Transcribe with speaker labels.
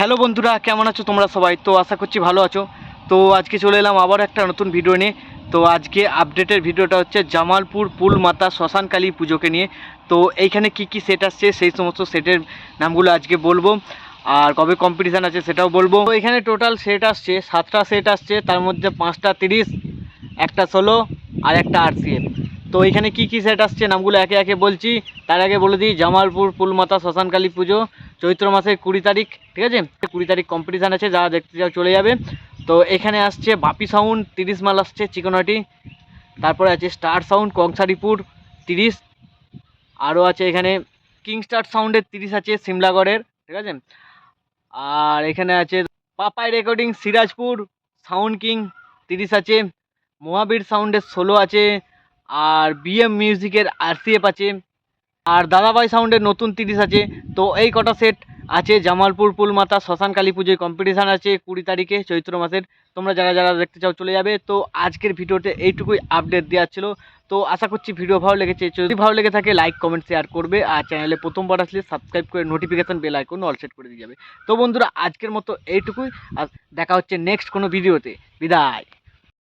Speaker 1: Hello বন্ধুরা, কেমন আছো তোমরা সবাই? তো আশা করছি ভালো আছো। তো আজকে চলে এলাম আবার একটা নতুন ভিডিও নিয়ে। তো আজকে আপডেটের ভিডিওটা হচ্ছে জামালপুর পুল মাতা শ্মশান কালী পুজোকে নিয়ে। তো এইখানে কি কি সেট আসছে, সেই সমস্ত সেটের নামগুলো আজকে বলব। আর কবে কম্পিটিশান আছে সেটাও বলব। তো এখানে টোটাল সেট আসছে, সাতটা সেট আসছে, তার মধ্যে পাঁচটা তিরিশ, একটা ষোলো, আর একটা আরসিএম তো এখানে কি কি সেট আসছে নামগুলো একে একে বলছি। তার আগে বলে দিই, জামালপুর পুলমাতা শ্মশান কালী পুজো, চৈত্র মাসের কুড়ি তারিখ, ঠিক আছে? কুড়ি তারিখ কম্পিটিশান আছে, যারা দেখতে চাও চলে যাবে। তো এখানে আসছে বাপি সাউন্ড তিরিশ মাল আসছে চিকনহাটি। তারপরে আছে স্টার সাউন্ড কংসারিপুর, তিরিশ। আরও আছে এখানে কিংস্টার সাউন্ডের তিরিশ আছে, সিমলাগড়ের, ঠিক আছে? আর এখানে আছে Papai recording Sirajpur sound king তিরিশ আছে। মহাবীর সাউন্ডের ষোলো আছে। আর বিএম মিউজিকের আরসিএফ আছে, আর দাদাভাই সাউন্ডের নতুন তিরিশ আছে, তো এই কটা সেট আছে। জামালপুর পুলমাতা শ্মশান কালী পুজোয় কম্পিটিশান আছে কুড়ি তারিখে, চৈত্র মাসের। তোমরা যারা যারা দেখতে চাও চলে যাবে। তো আজকের ভিডিওতে এইটুকুই আপডেট দেওয়া ছিল। তো আশা করছি ভিডিও ভালো লেগেছে। যদি ভালো লেগে থাকে লাইক কমেন্ট শেয়ার করবে। আর চ্যানেলে প্রথমবার আসলে সাবস্ক্রাইব করে notification bell icon all set করে দিয়ে যাবে। তো বন্ধুরা, আজকের মতো এইটুকুই। আর দেখা হচ্ছে নেক্সট কোনো ভিডিওতে বিদায়।